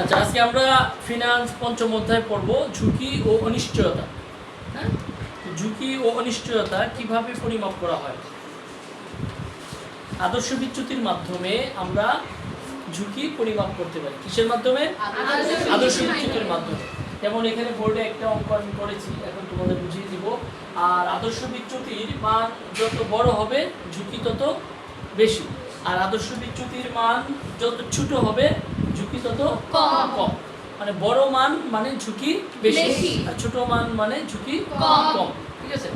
আচ্ছা আজকে আমরা ফিনান্স পঞ্চম অধ্যায় পড়ব ঝুঁকি ও অনিশ্চয়তা। হ্যাঁ? ঝুঁকি ও অনিশ্চয়তা কীভাবে পরিমাপ করা হয়? আদর্শ বিচ্যুতির মাধ্যমে আমরা ঝুঁকি পরিমাপ করতে পারি। কিসের মাধ্যমে? আদর্শ বিচ্যুতির মাধ্যমে। যেমন এখানে বোর্ডে একটা অঙ্ক আমি করেছি এখন তোমাদের বুঝিয়ে দিব। আর আদর্শ বিচ্যুতির মান যত বড় হবে ঝুঁকি তত বেশি। আর আদর্শ বিচ্যুতির মান যত ছোট হবে ঝুঁকি তত কম। মানে বড় মান মানে ঝুঁকি বেশি। আর ছোট মান মানে ঝুঁকি কম। কম। ঠিক আছে?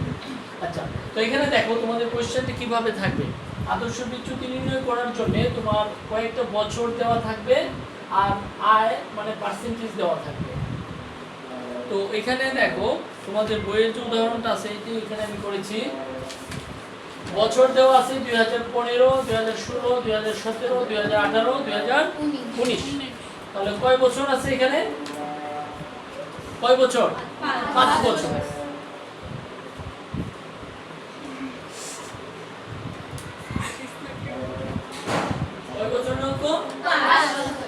আচ্ছা তো এখানে দেখো তোমাদের কোয়েশ্চেনটা কীভাবে থাকবে? আদর্শ বিচ্যুতি নির্ণয় করার জন্য তোমার কয়েকটা বছর দেওয়া থাকবে আর আয় মানে পার্সেন্টেজ দেওয়া থাকবে। তো এখানে দেখো তোমাদের বইয়ের যে উদাহরণটা আছে এটি এখানে আমি করেছি। বছর দেওয়া আছে দুই হাজার পনেরো দুই হাজার ষোলো দুই হাজার সতেরো দুই হাজার আঠারো দুই হাজার উনিশ। তাহলে কয় বছর আছে এখানে? কয় বছর? পাঁচ বছর।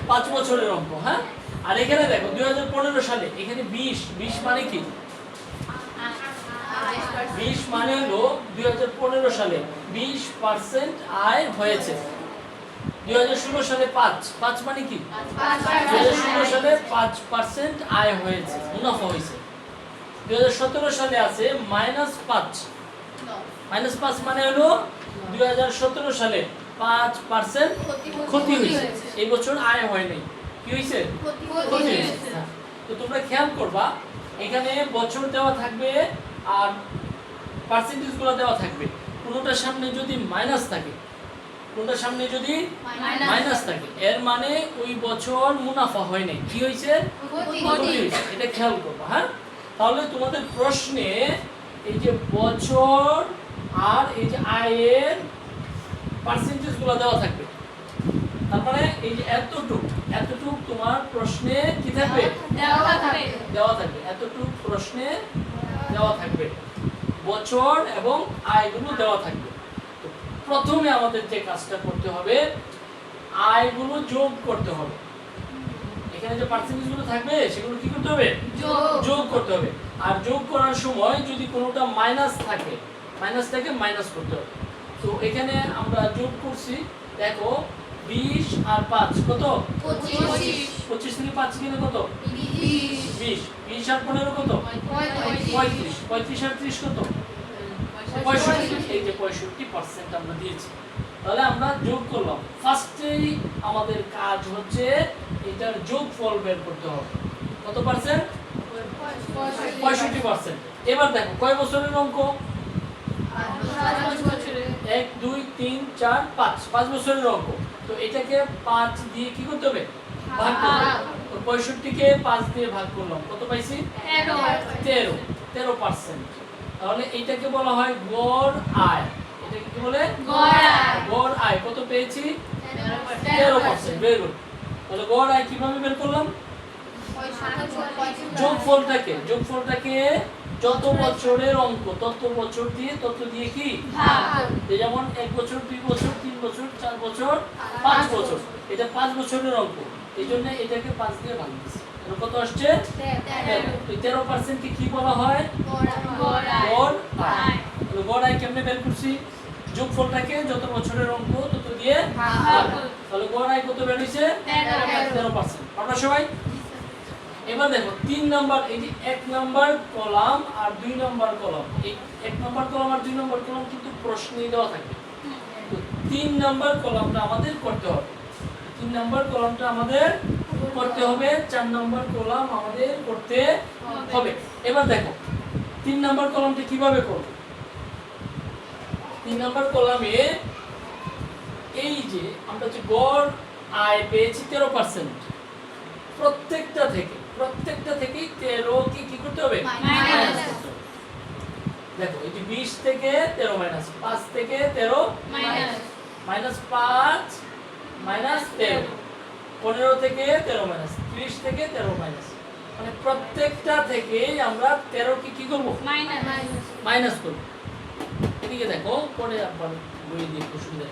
পাঁচ বছরের অঙ্ক হ্যাঁ? আর এখানে দেখো দুই হাজার পনেরো সালে এখানে বিশ বিশ মানে কি? বিশ মানে হলো দুই হাজার পনেরো সালে বিশ পার্সেন্ট আয় হয়েছে। দুই সালে পাঁচ। পাঁচ মানে কি? দুই সালে পাঁচ পার্সেন্ট আয় হয়েছে, মুনাফা হয়েছে। দুই সালে আছে মাইনাস মাইনাস মানে হলো দুই সালে পাঁচ পার্সেন্ট ক্ষতি হয়েছে। এই বছর আয় হয় নাই। কি হয়েছে? ক্ষতি হয়েছে। হ্যাঁ। তো তোমরা খেয়াল করবা, এখানে বছর দেওয়া থাকবে আর পার্সেন্টেজগুলো দেওয়া থাকবে। কোনোটার সামনে যদি মাইনাস থাকে কোনোটার সামনে যদি মাইনাস থাকে? এর মানে ওই বছর মুনাফা হয় নাই। কি হয়েছে? এটা খেয়াল করবা হ্যাঁ? তাহলে তোমাদের প্রশ্নে এই যে বছর আর এই যে আয়ের পার্সেন্টেজগুলো দেওয়া থাকবে। তার মানে এই যে এতটুক এতটুক তোমার প্রশ্নে কি থাকবে। দেওয়া থাকবে। এতটুক প্রশ্নে দেওয়া থাকবে। বছর এবং আয়গুলো দেওয়া থাকবে। প্রথমে আমাদের যে কাজটা করতে হবে আয়গুলো যোগ করতে হবে। এখানে যে পার্সেন্টেজগুলো থাকবে সেগুলো কি করতে হবে? যোগ। করতে হবে। আর যোগ করার সময় যদি কোনোটা মাইনাস থাকে মাইনাস থাকে মাইনাস করতে হবে। তো এখানে আমরা যোগ করছি দেখো বিশ আর পাঁচ কত? পঁচিশ। থেকে পাঁচ গেলে কত? বিশ। বিশ। আর পনেরো কত? পঁয়ত্রিশ। পঁয়ত্রিশ আর ত্রিশ কত? পঁয়ষট্টি পার্সেন্ট আমরা দিয়েছি। তাহলে আমরা যোগ করলাম। ফার্স্টেই আমাদের কাজ হচ্ছে এটার যোগ ফল বের করতে হবে। কত পার্সেন্ট পঁয়ষট্টি পার্সেন্ট এবার দেখো কয় বছরের অঙ্ক? এক দুই তিন চার পাঁচ। পাঁচ বছরের অঙ্ক। তো এটাকে পাঁচ দিয়ে কি করতে হবে? ভাগ করতে পঁয়ষট্টিকে পাঁচ দিয়ে ভাগ করলাম। কত পাইছি? তেরো। তেরো। পার্সেন্ট তাহলে এটাকে বলা হয় গড় আয়। এটাকে কি বলে গড় আয়। কত পেয়েছি? তেরো পার্সেন্ট। ভেরি গুড তাহলে গড় আয় কীভাবে বের করলাম? যোগফলটাকে যোগফলটাকে যত বছরের অঙ্ক তত বছর দিয়ে তত দিয়ে কি? যেমন এক বছর দুই বছর তিন বছর চার বছর পাঁচ বছর। এটা পাঁচ বছরের অঙ্ক। এই জন্য এটাকে পাঁচ দিয়ে ভাগ দিচ্ছি। কত আসছে? তেরো। পার্সেন্টকে কি বলা হয়? গড় আয় কেমনে বের করছি? যোগফলটাকে যত বছরের অঙ্ক তত দিয়ে। তাহলে গড় আয় কত বের হয়েছে তেরো পার্সেন্ট আমরা সবাই? এবার দেখো তিন নাম্বার এই যে এক নাম্বার কলাম আর দুই নাম্বার কলাম। এই এক নাম্বার কলাম আর দুই নাম্বার কলাম কিন্তু প্রশ্নে দেওয়া থাকে। তো তিন নাম্বার কলামটা আমাদের করতে হবে। তিন নাম্বার কলামটা আমাদের করতে হবে চার নাম্বার কলাম আমাদের করতে হবে। এবার দেখো তিন নাম্বার কলামটা কীভাবে করব? তিন নাম্বার কলামে এই যে আমরা যে গড় আয় পেয়েছি তেরো পার্সেন্ট প্রত্যেকটা থেকে প্রত্যেকটা থেকেই তেরো কি কি করতে হবে। দেখো এই যে বিশ থেকে তেরো মাইনাস পাঁচ থেকে তেরো মাইনাস পাঁচ মাইনাস তেরো। পনেরো থেকে তেরো মাইনাস ত্রিশ থেকে তেরো মাইনাস মানে প্রত্যেকটা থেকে আমরা তেরো কি কি করব মাইনাস করব। এদিকে দেখো পরে আবার বই দিয়ে একটু সুবিধা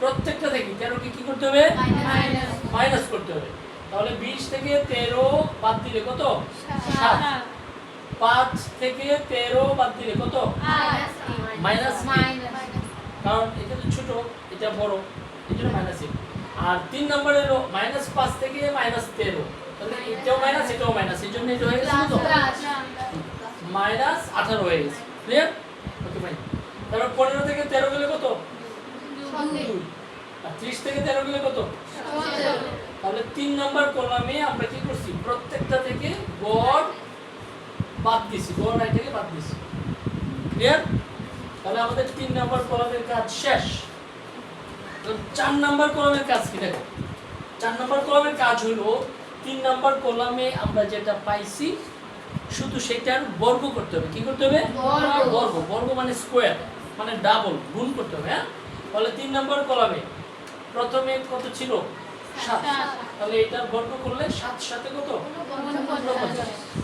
প্রত্যেকটা থেকে তেরো কি কি করতে হবে? মাইনাস। করতে হবে। তাহলে বিশ থেকে তেরো বাদ দিলে কত? সাত। পাঁচ থেকে তেরো বাদ দিলে কত? মাইনাস কারণ এটা তো ছোট এটা বড় এই জন্য মাইনাস আর তিন নম্বর এলো মাইনাস পাঁচ থেকে মাইনাস তেরো। তাহলে এটাও মাইনাস এটাও মাইনাস এই জন্য এটা হয়ে গেছে তো? মাইনাস আঠারো হয়ে গেছে। ক্লিয়ার ওকে ফাইন তারপর পনেরো থেকে তেরো গেলে কত? আর ত্রিশ থেকে তেরো গেলে কত? তাহলে তিন নম্বর কলামে আমরা কি করছি? প্রত্যেকটা থেকে গড় বাদ দিছি গড় নাই থেকে বাদ দিছি। ক্লিয়ার তাহলে আমাদের তিন নম্বর কলামের কাজ শেষ। তো চার নম্বর কলামের কাজ কি দেখো? চার নম্বর কলামের কাজ হলো তিন নম্বর কলামে আমরা যেটা পাইছি শুধু সেটার বর্গ করতে হবে। কি করতে হবে। বর্গ। বর্গ। মানে স্কোয়ার মানে ডাবল গুণ করতে হবে হ্যাঁ? তাহলে তিন নম্বর কলামে। প্রথমে কত ছিল? সাত। তাহলে এটার বর্গ করলে সাত সাথে কত?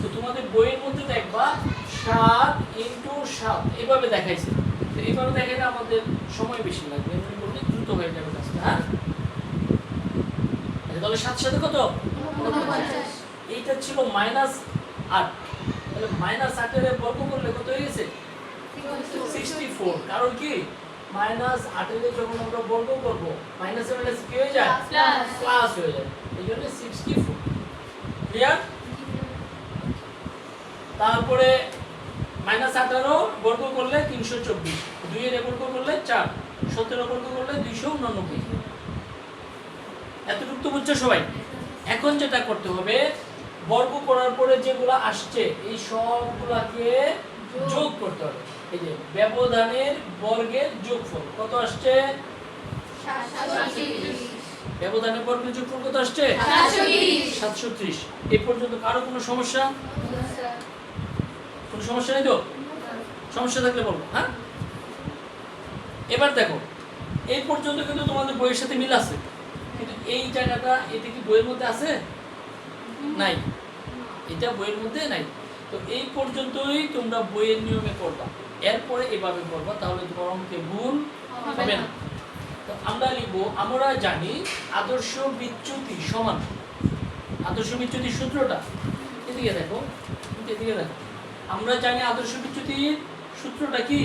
তো তোমাদের বইয়ের মধ্যে দেখবা সাত ইন্টু সাত এভাবে দেখাইছে। তো এইভাবে দেখাইলে আমাদের সময় বেশি লাগবে এমনি করলে দ্রুত হয়ে যাবে কাজটা হ্যাঁ? আচ্ছা, তাহলে সাত সাথে কত? এইটা ছিল মাইনাস আট। তাহলে মাইনাস আটের বর্গ করলে কত হয়ে গেছে? সিক্সটি ফোর কারণ কি? মাইনাস আটের যখন আমরা বর্গ করব মাইনাসে মাইনাস কি হয়ে যায়. প্লাস হয়ে যায়। এই জন্য সিক্সটি ফোর ক্লিয়ার তারপরে মাইনাস আঠারো বর্গ করলে তিনশো চব্বিশ। দুইয়ের বর্গ করলে চার। সতেরো বর্গ করলে দুইশো উননব্বই। এতটুকু তো বুঝছ সবাই? এখন যেটা করতে হবে বর্গ করার পরে যেগুলো আসছে এই সবগুলাকে যোগ করতে হবে। এই যে ব্যবধানের বর্গের যোগফল কত আসছে? ব্যবধানের বর্গের যোগফল কত আসছে? সাতশো ত্রিশ এই পর্যন্ত কারও কোনো সমস্যা? কোনো সমস্যা নেই তো? সমস্যা থাকলে বলব হ্যাঁ? এবার দেখো এই পর্যন্ত কিন্তু তোমাদের বইয়ের সাথে মিল আছে। কিন্তু এই জায়গাটা এটা কি বইয়ের মধ্যে আছে? নাই। এটা বইয়ের মধ্যে নাই। তো এই পর্যন্তই তোমরা বইয়ের নিয়মে করবা এরপরে এভাবে করবা তাহলে তোমার অঙ্কে ভুল হবে না। তো আমরা লিখব আমরা জানি আদর্শ বিচ্যুতি সমান। আদর্শ বিচ্যুতির সূত্রটা এদিকে দেখো এদিকে দেখো। আমরা জানি আদর্শ বিচ্যুতির সূত্রটা কি?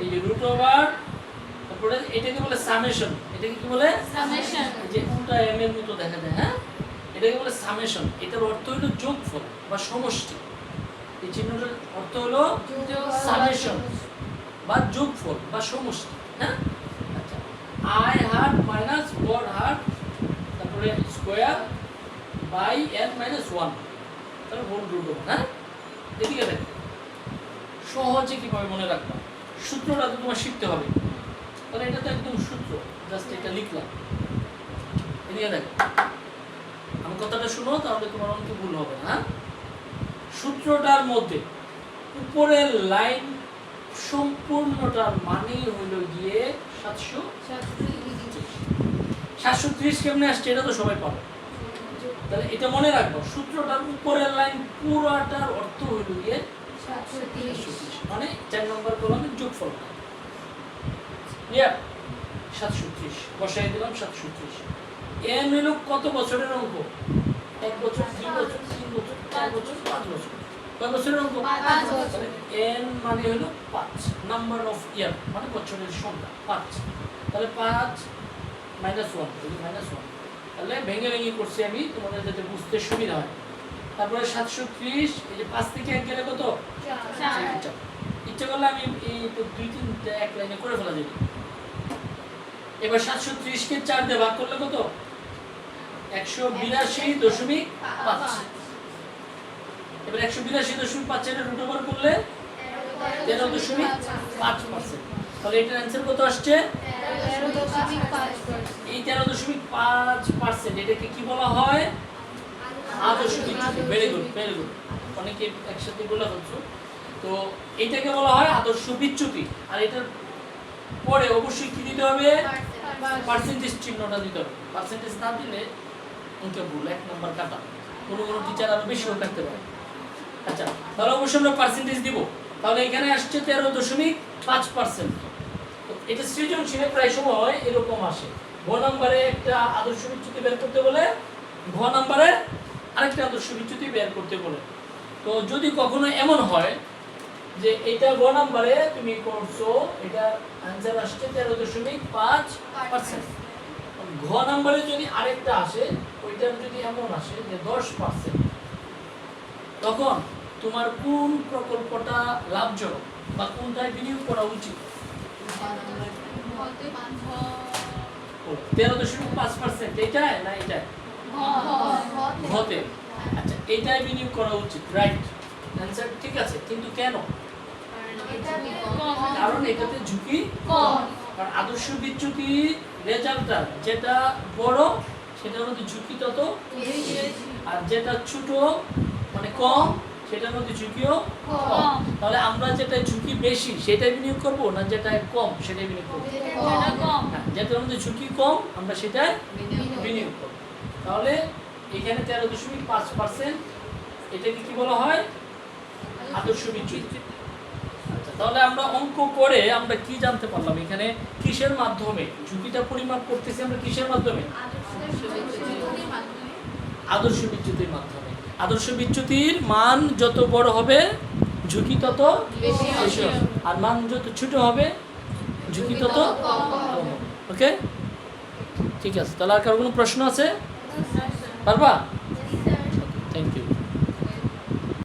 এই যে রুট ওভার তারপরে এটাকে বলে সামেশন এটাকে কি বলে? এই যে উল্টা এম এর মতো দেখা যায় হ্যাঁ? এটাকে বলে সামেশন এটার অর্থ হলো যোগফল বা সমষ্টি। এই চিহ্নটার অর্থ হলো সামেশন বা যোগফল বা সমষ্টি হ্যাঁ? আচ্ছা আই হার্ট মাইনাস গড হার্ট তারপরে square by n minus one তাহলে হোল রুট হ্যাঁ? এদিকে দেখো, সহজে কীভাবে মনে রাখবা? সূত্রটা তো তোমার শিখতে হবে। তাহলে এটা তো একদম সূত্র জাস্ট এটা লিখলাম। এদিকে দেখো আমার কথাটা শুনো, তাহলে তোমার অঙ্ক ভুল হবে হ্যাঁ? সূত্রটার মধ্যে। উপরের লাইন সম্পূর্ণটার মানেই হলো গিয়ে সাতশো সাতশো ত্রিশ কেমনে আসছে এটা তো সবাই পাবে। তাহলে এটা মনে রাখব, সূত্রটার উপরের লাইন পুরাটার অর্থ হইল গিয়ে 730 মানে চার নম্বর কলমের যোগফল। সাতশো ত্রিশ বসাই দিলাম সাতশো ত্রিশ এন হইল কত বছরের অঙ্ক? এক বছর দুই বছর তিন বছর চার বছর পাঁচ বছর। কয় বছরের অঙ্ক। এন মানে হলো পাঁচ। নাম্বার অফ ইয়ার মানে বছরের সংখ্যা পাঁচ। তাহলে পাঁচ মাইনাস ওয়ান মাইনাস ওয়ান। তাহলে ভেঙে ভেঙে করছি আমি তোমাদের যাতে বুঝতে সুবিধা হয়। তারপরে সাতশো ত্রিশ এই যে পাঁচ থেকে এক গেলে কত? ইচ্ছা ইচ্ছা করলে আমি এই দুই তিন এক লাইনে করে ফেলা যাবে এবার সাতশো ত্রিশকে চার দিয়ে ভাগ করলে কত? একশো বিরাশি দশমিক পাঁচ। এবার একশো বিরাশি দশমিক পাঁচ এটা রুট ওভার করলে তেরো দশমিক পাঁচ পার্সেন্ট। তাহলে এটার অ্যান্সার কত আসছে? এই তেরো দশমিক পাঁচ পার্সেন্ট এটাকে কি বলা হয়? আদর্শ বিচ্যুতি ভেরি গুড ভেরি গুড অনেকে একসাথে বলে হচ্ছে তো এইটাকে বলা হয় আদর্শ বিচ্যুতি। আর এটার পরে অবশ্যই কি দিতে হবে? পার্সেন্টেজ চিহ্নটা দিতে হবে। পার্সেন্টেজ না দিলে অঙ্কে ভুল এক নম্বর কাটা কোনো কোনো টিচার আরও বেশিও কাটতে পারে। আচ্ছা তাহলে অবশ্যই আমরা পার্সেন্টেজ দিব। তাহলে এখানে আসছে তেরো দশমিক পাঁচ পার্সেন্ট এটা সৃজনশীলে প্রায় সময় এরকম আসে। গ নম্বরে একটা আদর্শ বিচ্যুতি বের করতে বলে ঘ নাম্বারে আরেকটা আদর্শ বিচ্যুতি বের করতে বলে। তো যদি কখনো এমন হয় যে এটা গ নাম্বারে তুমি করছ এটা অ্যান্সার আসছে তেরো দশমিক পাঁচ পার্সেন্ট ঘ নাম্বারে যদি আরেকটা আসে, ওইটার যদি এমন আসে যে দশ পার্সেন্ট তখন তোমার কোন প্রকল্পটা লাভজনক বা কোনটায় বিনিয়োগ করা উচিত? তেরো দশমিক পাঁচ পার্সেন্ট এটাই না ঘতে। আচ্ছা বিনিয়োগ করা উচিত রাইট অ্যান্সার ঠিক আছে, কিন্তু কেন? কারণ এটাতে ঝুঁকি কারণ আদর্শ বিচ্যুতি রেজাল্টটা যেটা বড় সেটার মধ্যে ঝুঁকি তত আর যেটা ছোট মানে কম সেটার মধ্যে ঝুঁকিও কম। তাহলে আমরা যেটা ঝুঁকি বেশি সেটাই বিনিয়োগ করব না যেটা কম সেটাই বিনিয়োগ করব? হ্যাঁ যেটার মধ্যে ঝুঁকি কম আমরা সেটাই বিনিয়োগ করব। তাহলে এখানে তেরো দশমিক পাঁচ পার্সেন্ট এটাকে কি বলা হয়? আদর্শ আচ্ছা, তাহলে আমরা অঙ্ক করে আমরা কি জানতে পারলাম? এখানে কিসের মাধ্যমে? ঝুঁকিটা পরিমাপ করতেছি আমরা কিসের মাধ্যমে? আদর্শ বিচ্যুতির মাধ্যমে। আদর্শ বিচ্যুতির মান যত বড় হবে ঝুঁকি তত বেশি। আর মান যত ছোট হবে ঝুঁকি তত ওকে? ঠিক আছে। তাহলে আর কারও কোনো প্রশ্ন আছে? পারবা?